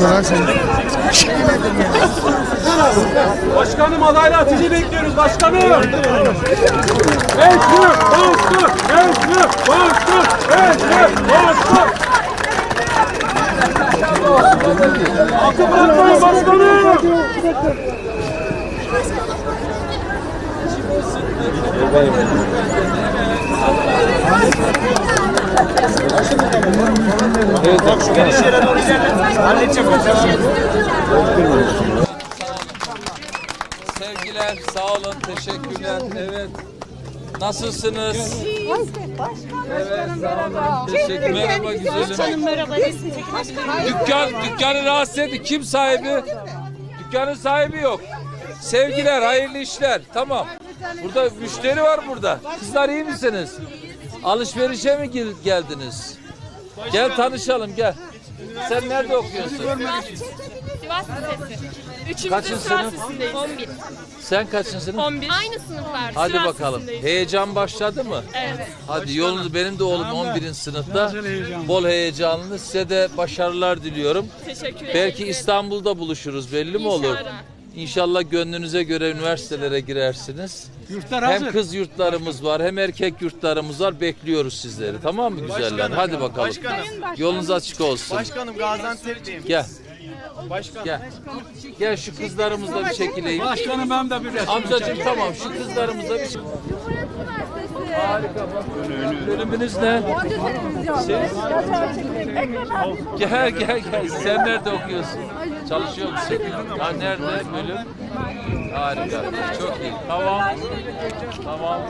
olarak sen. Başkanım adayla Hatice'yi bekliyoruz başkanım. Meclis bastı. Meclis bastı. Meclis bastı. Altı bırakmayın başkanım. Sevgiler, sağ olun, teşekkürler. Evet. Nasılsınız? Evet, sağ olun. Teşekkür Merhaba güzelim. Dükkan, dükkanı rahatsız etti. Kim sahibi? Dükkanın sahibi yok. Sevgiler, hayırlı işler. Tamam. Burada müşteri var burada. Kızlar iyi misiniz? Alışverişe mi gel- geldiniz? Gel tanışalım gel. Sen nerede okuyorsun? Sivas Lisesi. Üçümüz de Kaçıncı Sivas sınıf? Lisesi'ndeyiz. 11. Sen kaçıncı 11. Aynı sınıflar. Hadi Sivas bakalım. Lisesi'ndeyiz. Heyecan başladı mı? Evet. Hadi yolunuz benim de oğlum 11. sınıfta. Bol heyecanlı. Size de başarılar diliyorum. Teşekkür ederim. Belki İstanbul'da buluşuruz belli mi olur? İnşallah. İnşallah gönlünüze göre üniversitelere girersiniz. Hem kız yurtlarımız var hem erkek yurtlarımız var. Bekliyoruz sizleri. Tamam mı güzeller? Hadi bakalım. Yolunuz açık olsun. Başkanım Gaziantep'teyim. Gel. Gel. Gel şu kızlarımızla bir çekileyim. Başkanım ben de bir resim Amcacığım tamam şu kızlarımızla bir Harika bak. Bölümünüz ne? Gel gel gel. Sen nerede okuyorsun? Çalışıyor musun? Ya nerede bölüm? Harika. Çok iyi. Tamam. Tamam.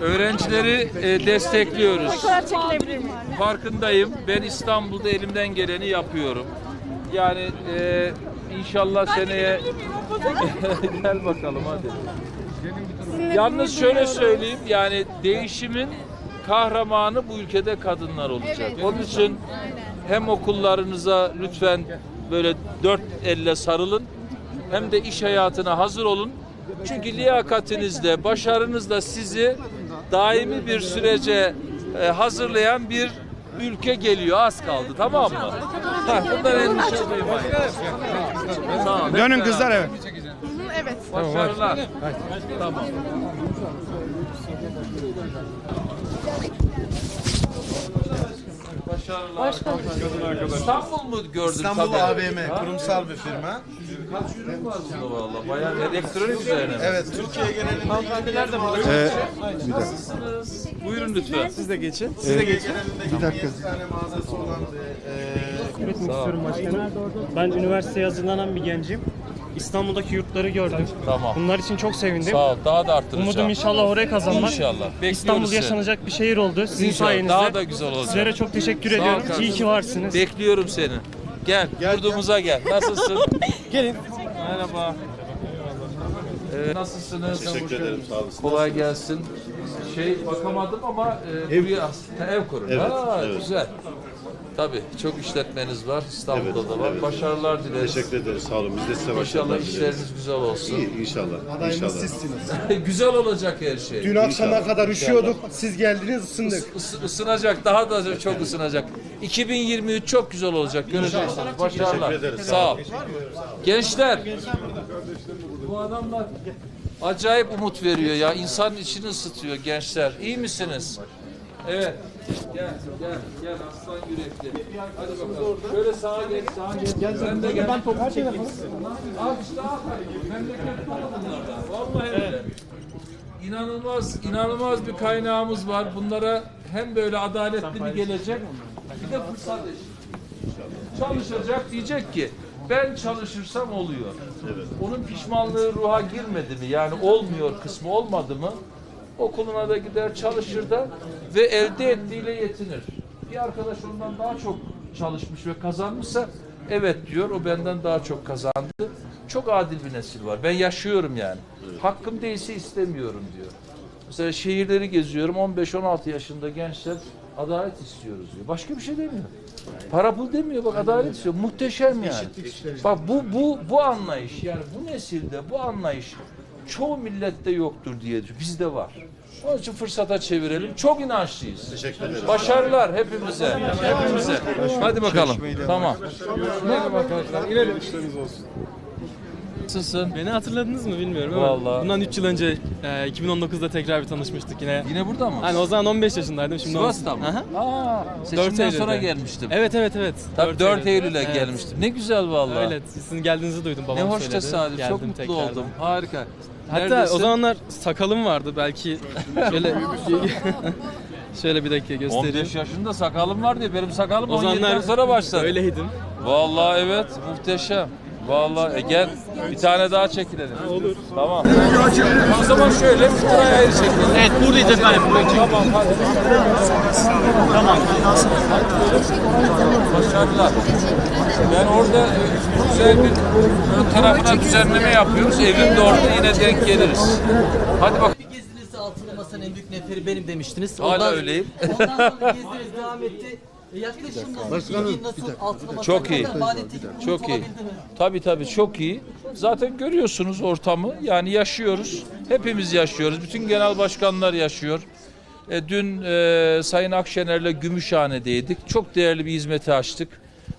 Öğrencileri e, destekliyoruz. Farkındayım. Ben İstanbul'da elimden geleni yapıyorum. Yani e, inşallah seneye gel bakalım hadi. Yalnız şöyle söyleyeyim yani değişimin kahramanı bu ülkede kadınlar olacak. Onun için hem okullarınıza lütfen böyle dört elle sarılın hem de iş hayatına hazır olun. Çünkü liyakatinizle, başarınızla sizi daimi bir sürece e, hazırlayan bir ülke geliyor. Az kaldı tamam mı? Ha, bundan endişe duymayın. Sağ olun. Dönün kızlar evet. Başarılar. Tamam. Başarılar. İstanbul mu gördün? İstanbul tabii? AVM Ha? kurumsal bir firma. Kaç ürün var burada valla? Bayağı elektronik üzerine. Evet Türkiye genelinde hanımefendiler de burada. Ee, Nasılsınız? Buyurun lütfen. Siz de geçin. Türkiye genelinde bir dakika. 100 tane mağazası olan bir e, Üretmek istiyorum başkanım. Ben üniversiteye hazırlanan bir gencim. İstanbul'daki yurtları gördüm. Tamam. Bunlar için çok sevindim. Sağ ol. Daha da arttıracağım. Umudum inşallah oraya kazanmak. İnşallah. Bekliyoruz İstanbul seni. yaşanacak bir şehir oldu sizin İnşallah. sayenizde. Daha da güzel olacak. Sizlere çok teşekkür Sağ ol ediyorum. kardeşim. İyi ki varsınız. Bekliyorum seni. Gel, yurdumuza gel. Nasılsın? Gelin. Merhaba. Ee, nasılsınız? Teşekkür ederim, sağ olasın. Kolay gelsin. Şey bakamadım ama e, ev, buraya as- ev kurun. Evet, ha, evet. Güzel. Tabii çok işletmeniz var. İstanbul'da Evet, da var. evet. Başarılar dileriz. Teşekkür ederiz, sağ olun. Biz de size İnşallah başarılar dileriz. işleriniz güzel olsun. İyi, inşallah. Adayımız inşallah. sizsiniz. güzel olacak her şey. Dün akşama kadar üşüyorduk. Siz geldiniz ısındık. Is- ısınacak, daha da çok ısınacak. 2023 çok güzel olacak. Göreceksiniz. Başarılar. Teşekkür ederiz, Sağ ol. Gençler. Bu adamlar acayip umut veriyor ya. İnsanın içini ısıtıyor gençler. İyi misiniz? Evet. Gel, gel, gel aslan yürekli. Hadi bakalım. Şöyle sağa geç, sağa geç. Gel sen de gel. Ben topu çekeyim. Al işte al. Memleket dolu bunlardan. Vallahi öyle. İnanılmaz, inanılmaz bir kaynağımız var. Bunlara hem böyle adaletli bir gelecek, bir de fırsat eşit. Çalışacak diyecek ki ben çalışırsam oluyor. Onun pişmanlığı ruha girmedi mi? Yani olmuyor kısmı olmadı mı? Okuluna da gider çalışır da ve elde ettiğiyle yetinir. Bir arkadaş ondan daha çok çalışmış ve kazanmışsa evet diyor o benden daha çok kazandı. Çok adil bir nesil var. Ben yaşıyorum yani. Hakkım değilse istemiyorum diyor. Mesela şehirleri geziyorum 15-16 yaşında gençler adalet istiyoruz diyor. Başka bir şey demiyor. Para pul demiyor bak adalet istiyor. Muhteşem yani. Bak bu bu bu anlayış yani bu nesilde bu anlayış çoğu millette yoktur diye düşün. Bizde var. Onun için fırsata çevirelim. Çok inançlıyız. Teşekkür ederim. Başarılar hepimize. Hepimize. Hadi bakalım. Tamam. Hadi bakalım. İnelim. Nasılsın? Beni hatırladınız mı bilmiyorum ama Vallahi. bundan 3 yıl önce e, 2019'da tekrar bir tanışmıştık yine. Yine burada mı? Hani o zaman 15 yaşındaydım şimdi. on- Sivas'ta mı? Aha. Aa, seçimden sonra gelmiştim. Evet evet evet. Tabii 4 Eylül'e Evet. gelmiştim. Ne güzel vallahi. Öyle sizin geldiğinizi duydum babam Ne hoş söyledi. tesadüf. Çok mutlu tekrardan. oldum. Harika. Hatta Neredesin? o zamanlar sakalım vardı belki şöyle şöyle bir dakika göstereyim. 15 yaşında sakalım var diye benim sakalım O 17'den zamanlar sonra başladı. öyleydim. Vallahi evet muhteşem. Vallahi e gel bir tane daha çekilelim. olur. Tamam. O zaman şöyle bir sıraya ayrı çekelim. Evet buradayız efendim. Tamam hadi. Tamam. Başarılar. Ben orada e, güzel bir ön tarafına düzenleme yapıyoruz. Evim de orada yine denk geliriz. Hadi bak. Gezdiniz altılı masanın en büyük neferi benim demiştiniz. Hala öyleyim. Ondan sonra gezdiniz devam etti. E, Yaklaşım nasıl? İlgi nasıl? Altılı masa Çok iyi. Çok iyi. Tabii tabii çok iyi. Zaten görüyorsunuz ortamı. Yani yaşıyoruz. Hepimiz yaşıyoruz. Bütün genel başkanlar yaşıyor. E, dün e, Sayın Akşener'le Gümüşhane'deydik. Çok değerli bir hizmeti açtık.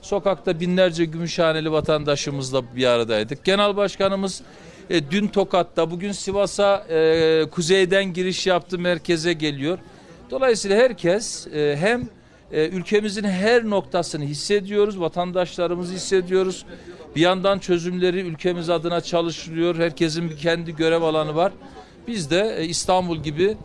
Sokakta binlerce Gümüşhaneli vatandaşımızla bir aradaydık. Genel başkanımız e, dün Tokat'ta, bugün Sivas'a e, kuzeyden giriş yaptı, merkeze geliyor. Dolayısıyla herkes e, hem e, ülkemizin her noktasını hissediyoruz, vatandaşlarımızı hissediyoruz. Bir yandan çözümleri ülkemiz adına çalışılıyor. Herkesin bir kendi görev alanı var. Biz de e, İstanbul gibi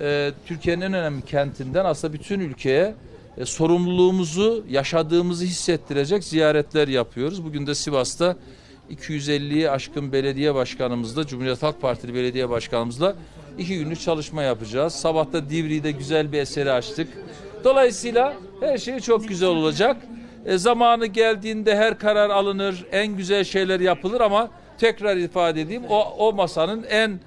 e, Türkiye'nin en önemli kentinden aslında bütün ülkeye e, sorumluluğumuzu, yaşadığımızı hissettirecek ziyaretler yapıyoruz. Bugün de Sivas'ta 250'ye aşkın belediye başkanımızla, Cumhuriyet Halk Partili belediye başkanımızla iki günlük çalışma yapacağız. Sabah da Divri'de güzel bir eseri açtık. Dolayısıyla her şey çok güzel olacak. E, zamanı geldiğinde her karar alınır, en güzel şeyler yapılır ama tekrar ifade edeyim o, o masanın en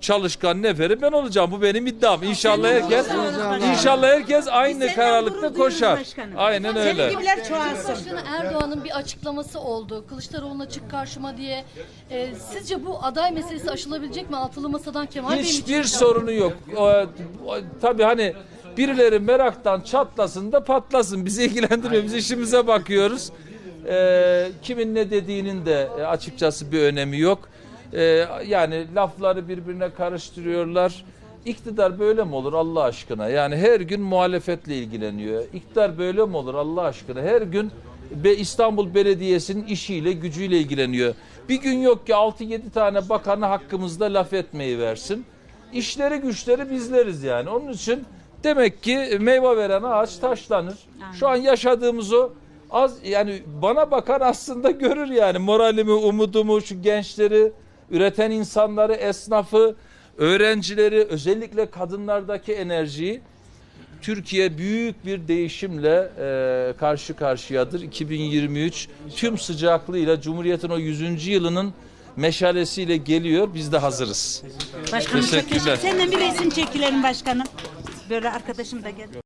çalışkan neferi ben olacağım. Bu benim iddiam. İnşallah herkes inşallah herkes aynı kararlılıkta koşar. Aynen öyle. Cumhurbaşkanı Erdoğan'ın bir açıklaması oldu. Kılıçdaroğlu'na çık karşıma diye. Ee, sizce bu aday meselesi aşılabilecek mi? Altılı masadan Kemal Bey'in Hiçbir sorunu yok. O, tabii hani birileri meraktan çatlasın da patlasın. Bizi ilgilendirmiyor. Biz işimize bakıyoruz. Ee, kimin ne dediğinin de e, açıkçası bir önemi yok. Ee, yani lafları birbirine karıştırıyorlar. İktidar böyle mi olur Allah aşkına? Yani her gün muhalefetle ilgileniyor. İktidar böyle mi olur Allah aşkına? Her gün be İstanbul Belediyesi'nin işiyle, gücüyle ilgileniyor. Bir gün yok ki 6-7 tane bakanı hakkımızda laf etmeyi versin. İşleri güçleri bizleriz yani. Onun için demek ki meyve veren ağaç taşlanır. Şu an yaşadığımız o az yani bana bakan aslında görür yani moralimi, umudumu, şu gençleri, üreten insanları, esnafı, öğrencileri, özellikle kadınlardaki enerjiyi Türkiye büyük bir değişimle e, karşı karşıyadır. 2023 tüm sıcaklığıyla Cumhuriyet'in o 100. yılının meşalesiyle geliyor. Biz de hazırız. Başkanım çok Teşekkürler. teşekkür Senden bir resim çekilelim başkanım. Böyle arkadaşım da geldi.